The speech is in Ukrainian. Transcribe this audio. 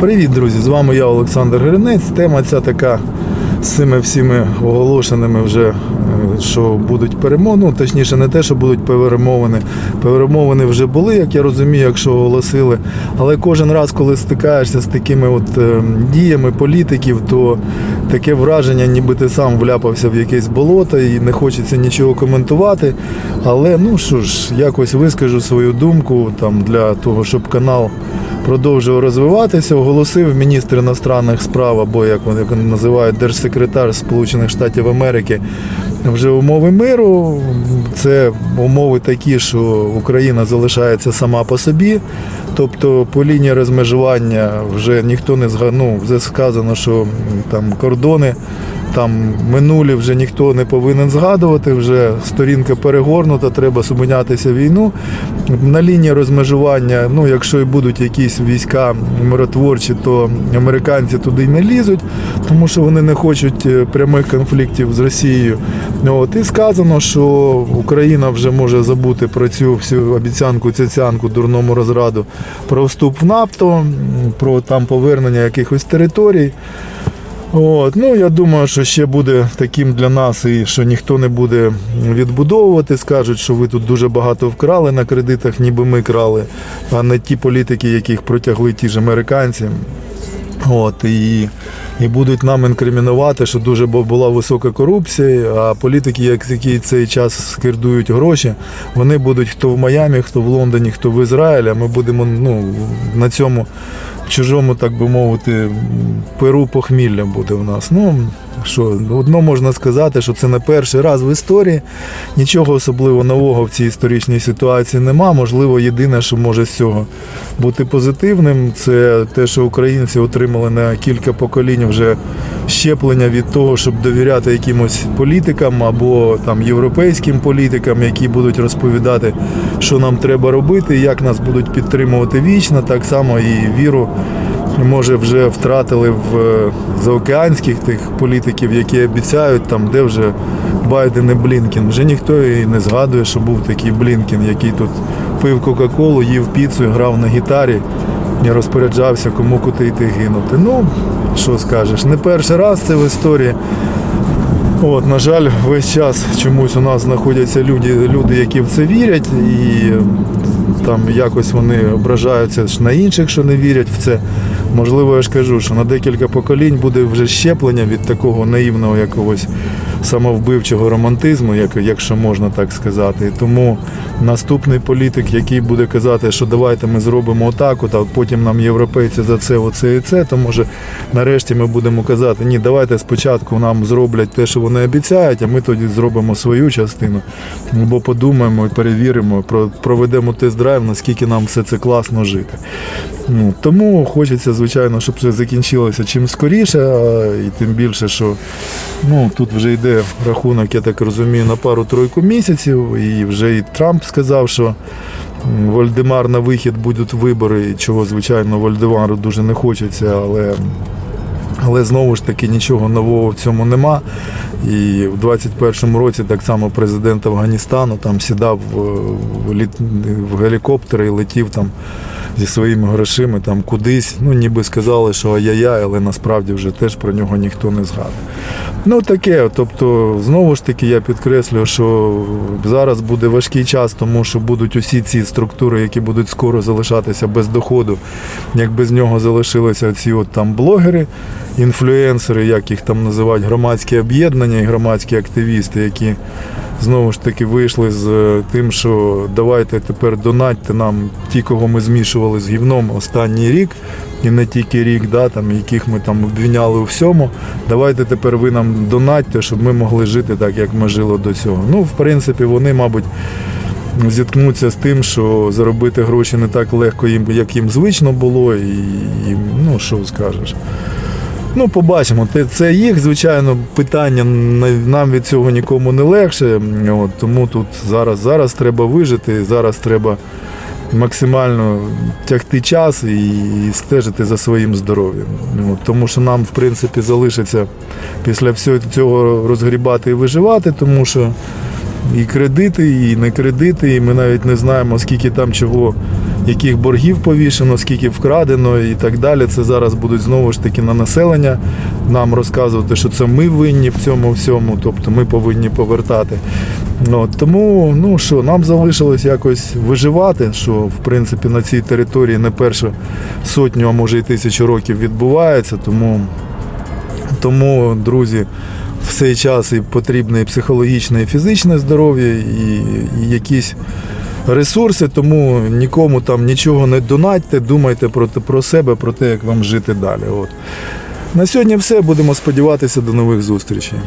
Привіт, друзі! З вами я, Олександр Гринець. Тема ця така з цими всіми оголошеними вже, е, що будуть перемовини. Ну, точніше, не те, що будуть перемовини. Перемовини вже були, як я розумію, якщо оголосили. Але кожен раз, коли стикаєшся з такими от е, діями політиків, то таке враження, ніби ти сам вляпався в якесь болото і не хочеться нічого коментувати. Але ну що ж, якось вискажу свою думку там для того, щоб канал продовжував розвиватися. Оголосив міністр іностранних справ, або як вони називають держсекретар Сполучених Штатів Америки. Вже умови миру. Це умови такі, що Україна залишається сама по собі. Тобто по лінії розмежування вже ніхто не зга... ну, вже сказано, що там кордони там минулі вже ніхто не повинен згадувати, вже сторінка перегорнута, треба зупинятися війну. На лінії розмежування, ну якщо і будуть якісь війська миротворчі, то американці туди не лізуть, тому що вони не хочуть е, прямих конфліктів з Росією. От, і сказано, що Україна вже може забути про цю всю обіцянку, цяцянку дурному розраду про вступ в НАТО, про там повернення якихось територій. От, ну я думаю, що ще буде таким для нас, і що ніхто не буде відбудовувати. Скажуть, що ви тут дуже багато вкрали на кредитах, ніби ми крали, а не ті політики, яких протягли ті ж американці. От, і, і будуть нам інкримінувати, що дуже була висока корупція, а політики, які цей час скирдують гроші, вони будуть хто в Майамі, хто в Лондоні, хто в Ізраїлі. Ми будемо ну, на цьому чужому, так би мовити, перу похмілля буде в нас. Ну, що, одно можна сказати, що це не перший раз в історії. Нічого особливо нового в цій історичній ситуації нема. Можливо, єдине, що може з цього бути позитивним, це те, що українці отримали на кілька поколінь вже щеплення від того, щоб довіряти якимось політикам або там європейським політикам, які будуть розповідати, що нам треба робити, як нас будуть підтримувати вічно, так само і віру може вже втратили в е, заокеанських тих політиків, які обіцяють там, де вже Байден і Блінкін. Вже ніхто і не згадує, що був такий Блінкін, який тут пив Кока-Колу, їв піцу, грав на гітарі і розпоряджався, кому куди йти гинути. Ну, що скажеш, не перший раз це в історії. От, на жаль, весь час чомусь у нас знаходяться люди, люди, які в це вірять, і там якось вони ображаються на інших, що не вірять в це. Можливо, я ж кажу, що на декілька поколінь буде вже щеплення від такого наївного якогось самовбивчого романтизму, як, якщо можна так сказати. Тому наступний політик, який буде казати, що давайте ми зробимо отак, от, а потім нам європейці за це, оце і це, то може нарешті ми будемо казати, ні, давайте спочатку нам зроблять те, що вони обіцяють, а ми тоді зробимо свою частину. Або подумаємо і перевіримо, проведемо тест-драйв, наскільки нам все це класно жити. Ну, тому хочеться, звичайно, щоб це закінчилося чим скоріше, і тим більше, що ну, тут вже йде рахунок, я так розумію, на пару-тройку місяців, і вже і Трамп сказав, що Вольдемар на вихід будуть вибори, чого, звичайно, Вольдемару дуже не хочеться, але але знову ж таки нічого нового в цьому нема. І в 21-му році так само президент Афганістану там сідав в, в, літ- в гелікоптер і летів там зі своїми грошима там кудись. Ну, ніби сказали, що ай-яй-яй, але насправді вже теж про нього ніхто не згадує. Ну таке, тобто, знову ж таки, я підкреслюю, що зараз буде важкий час, тому що будуть усі ці структури, які будуть скоро залишатися без доходу, як без нього залишилися ці от там блогери, інфлюенсери, як їх там називають, громадські об'єднання і громадські активісти, які знову ж таки вийшли з е, тим, що давайте тепер донатьте нам ті, кого ми змішували з гівном останній рік, і не тільки рік, да, там, яких ми там обвіняли у всьому. Давайте тепер ви нам донатьте, щоб ми могли жити так, як ми жили до цього. Ну, в принципі, вони, мабуть, зіткнуться з тим, що заробити гроші не так легко їм, як їм звично було, і, і ну що скажеш. Ну, побачимо. Це їх, звичайно, питання. Нам від цього нікому не легше. От, тому тут зараз, зараз треба вижити, зараз треба максимально тягти час і стежити за своїм здоров'ям. От, тому що нам, в принципі, залишиться після всього цього розгрібати і виживати, тому що і кредити, і не кредити, і ми навіть не знаємо, скільки там чого яких боргів повішено, скільки вкрадено і так далі. Це зараз будуть знову ж таки на населення нам розказувати, що це ми винні в цьому всьому, тобто ми повинні повертати. От, тому, ну що, нам залишилось якось виживати, що в принципі на цій території не першу сотню, а може і тисячу років відбувається. Тому, тому друзі, в цей час і потрібне і психологічне, і фізичне здоров'я, і, і якісь ресурси, тому нікому там нічого не донатьте, думайте про, про себе, про те, як вам жити далі. От. На сьогодні все. Будемо сподіватися до нових зустрічей.